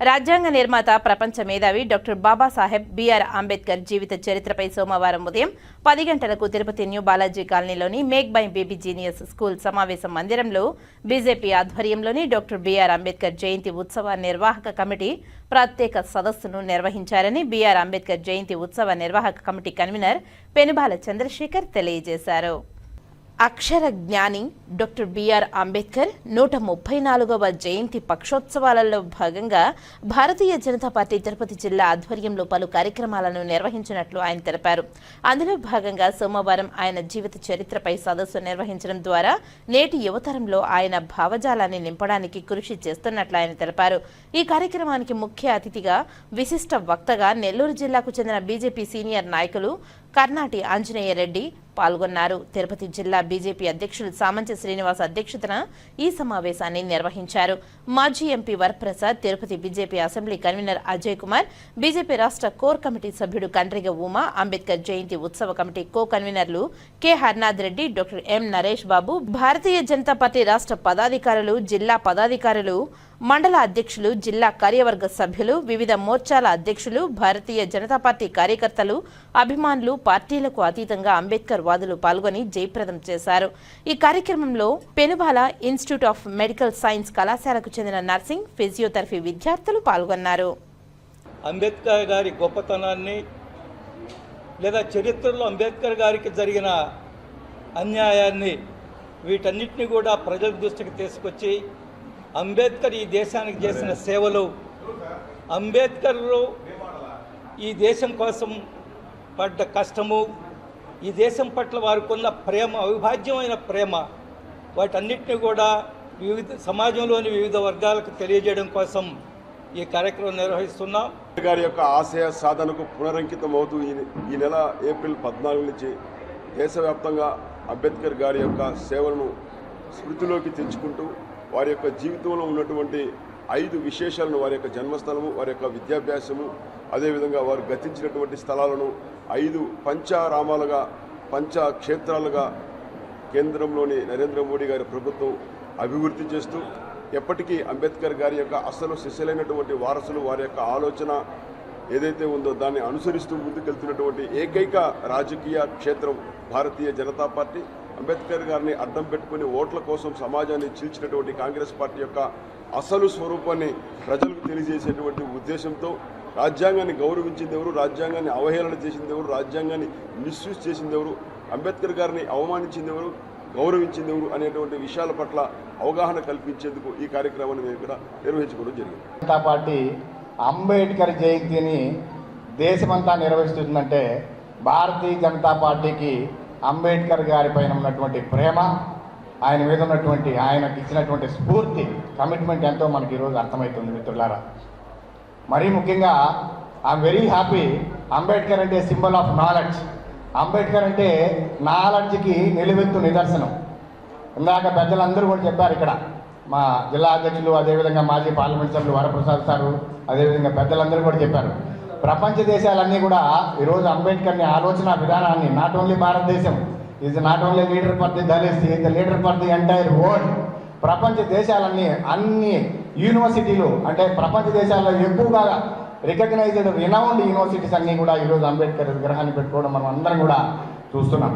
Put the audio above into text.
రాజ్యాంగ నిర్మాత ప్రపంచ మేధావి doctor Babasaheb B R Ambedkar జీవిత చరిత్రపై సోమవారం ఉదయం పది గంటలకు తిరుపతి న్యూ బాలాజీ కాలనీలోని make by baby genius school సమావేశ మందిరంలో బీజేపీ ఆధ్వర్యంలోని డాక్టర్ బిఆర్ అంబేద్కర్ జయంతి ఉత్సవ నిర్వాహక కమిటీ ప్రత్యేక సదస్సును నిర్వహించారని బిఆర్ అంబేద్కర్ జయంతి ఉత్సవ నిర్వాహక కమిటీ కన్వీనర్ పెనుబాల చంద్రశేఖర్ తెలియజేశారు. అక్షర జ్ఞాని డాక్టర్ బిఆర్ అంబేద్కర్ నూట ముప్పై నాలుగవ జయంతి పక్షోత్సవాలలో భాగంగా భారతీయ జనతా పార్టీ తిరుపతి జిల్లా ఆధ్వర్యంలో పలు కార్యక్రమాలను నిర్వహించినట్లు ఆయన తెలిపారు. అందులో భాగంగా సోమవారం ఆయన జీవిత చరిత్రపై సదస్సు నిర్వహించడం ద్వారా నేటి యువతరంలో ఆయన భావజాలాన్ని నింపడానికి కృషి చేస్తున్నట్లు ఆయన తెలిపారు. ఈ కార్యక్రమానికి ముఖ్య అతిథిగా విశిష్ట వక్తగా నెల్లూరు జిల్లాకు చెందిన బీజేపీ సీనియర్ నాయకులు కర్ణాటి ఆంజనేయ రెడ్డి పాల్గొన్నారు. తిరుపతి జిల్లా బీజేపీ అధ్యక్షులు సామంచి శ్రీనివాస్ అధ్యక్షతన ఈ సమావేశాన్ని నిర్వహించారు. మాజీ MP Varaprasad Tirupati BJP assembly convener Ajay Kumar BJP రాష్ట్ర కోర్ కమిటీ సభ్యుడు కండ్రిగ ఉమా అంబేద్కర్ జయంతి ఉత్సవ కమిటీ కో కన్వీనర్లు K. Harnath Reddy doctor M. Naresh Babu Bharatiya Janata party రాష్ట్ర పదాధికారులు జిల్లా పదాధికారులు మండల అధ్యక్షులు జిల్లా కార్యవర్గ సభ్యులు వివిధ మోర్చాల అధ్యక్షులు భారతీయ జనతా పార్టీ కార్యకర్తలు అభిమానులు పార్టీలకు అతీతంగా అంబేద్కర్ వాదులు పాల్గొని జయప్రదం చేశారు. ఈ కార్యక్రమంలో Penubala institute of medical science కళాశాలకు చెందిన నర్సింగ్ ఫిజియోథెరపీ విద్యార్థులు పాల్గొన్నారు. అంబేద్కర్ గారి గొప్పతనాన్ని లేదా చరిత్రలో అంబేద్కర్ గారికి జరిగిన అన్యాయాన్ని వీటన్నిటిని కూడా ప్రజల దృష్టికి తీసుకొచ్చి అంబేద్కర్ ఈ దేశానికి చేసిన సేవలు అంబేద్కర్లు ఈ దేశం కోసం పడ్డ కష్టము ఈ దేశం పట్ల వారికి ఉన్న ప్రేమ అవిభాజ్యమైన ప్రేమ వాటన్నిటిని కూడా వివిధ సమాజంలోని వివిధ వర్గాలకు తెలియజేయడం కోసం ఈ కార్యక్రమం నిర్వహిస్తున్నాం. గారి యొక్క ఆశయ సాధనకు పునరంకితం అవుతూ ఈ ఈ నెల ఏప్రిల్ పద్నాలుగు నుంచి దేశవ్యాప్తంగా అంబేద్కర్ గారి యొక్క సేవలను స్మృతిలోకి తెచ్చుకుంటూ వారి యొక్క జీవితంలో ఉన్నటువంటి ఐదు విశేషాలను వారి యొక్క జన్మస్థలము వారి యొక్క విద్యాభ్యాసము అదేవిధంగా వారు గతించినటువంటి స్థలాలను ఐదు పంచారామాలుగా పంచక్షేత్రాలుగా కేంద్రంలోని నరేంద్ర మోడీ గారి ప్రభుత్వం అభివృద్ధి చేస్తూ ఎప్పటికీ అంబేద్కర్ గారి యొక్క అసలు శిష్యులైనటువంటి వారసులు వారి యొక్క ఆలోచన ఏదైతే ఉందో దాన్ని అనుసరిస్తూ ముందుకెళ్తున్నటువంటి ఏకైక రాజకీయ క్షేత్రం భారతీయ జనతా పార్టీ. అంబేద్కర్ గారిని అడ్డం పెట్టుకుని ఓట్ల కోసం సమాజాన్ని చీల్చినటువంటి కాంగ్రెస్ పార్టీ యొక్క అసలు స్వరూపాన్ని ప్రజలకు తెలియజేసేటువంటి ఉద్దేశంతో రాజ్యాంగాన్ని గౌరవించింది ఎవరు? రాజ్యాంగాన్ని అవహేళన చేసింది ఎవరు? రాజ్యాంగాన్ని మిస్యూజ్ చేసింది ఎవరు? అంబేద్కర్ గారిని అవమానించింది ఎవరు? గౌరవించింది ఎవరు? అనేటువంటి విషయాల పట్ల అవగాహన కల్పించేందుకు ఈ కార్యక్రమాన్ని మేము ఇక్కడ నిర్వహించుకోవడం జరిగింది. జనతా పార్టీ అంబేద్కర్ జయంతిని దేశమంతా నిర్వహిస్తుందంటే భారతీయ జనతా పార్టీకి అంబేద్కర్ గారి పైన ఉన్నటువంటి ప్రేమ ఆయన మీద ఉన్నటువంటి ఆయనకి ఇచ్చినటువంటి స్ఫూర్తి కమిట్మెంట్ ఎంతో మనకి ఈరోజు అర్థమవుతుంది మిత్రులారా. మరీ ముఖ్యంగా ఐఎమ్ వెరీ హ్యాపీ అంబేద్కర్ అంటే సింబల్ ఆఫ్ నాలెడ్జ్ అంబేద్కర్ అంటే నాలెడ్జ్కి నిలువెత్తు నిదర్శనం. ఇందాక పెద్దలందరూ కూడా చెప్పారు ఇక్కడ. మా జిల్లా అధ్యక్షులు అదేవిధంగా మాజీ పార్లమెంట్ సభ్యులు వరప్రసాద్ సారు అదేవిధంగా పెద్దలందరూ కూడా చెప్పారు. ప్రపంచ దేశాలన్నీ కూడా ఈరోజు అంబేద్కర్ని ఆలోచన విధానాన్ని నాట్ ఓన్లీ భారతదేశం is not only leader for the Dalit is the leader for the entire world ప్రపంచ దేశాలన్నీ అన్ని యూనివర్సిటీలు అంటే ప్రపంచ దేశాల్లో ఎక్కువగా రికగ్నైజ్డ్ రినౌండ్ యూనివర్సిటీస్ అన్నీ కూడా ఈరోజు అంబేద్కర్ విగ్రహాన్ని పెట్టుకోవడం మనం అందరం కూడా చూస్తున్నాం.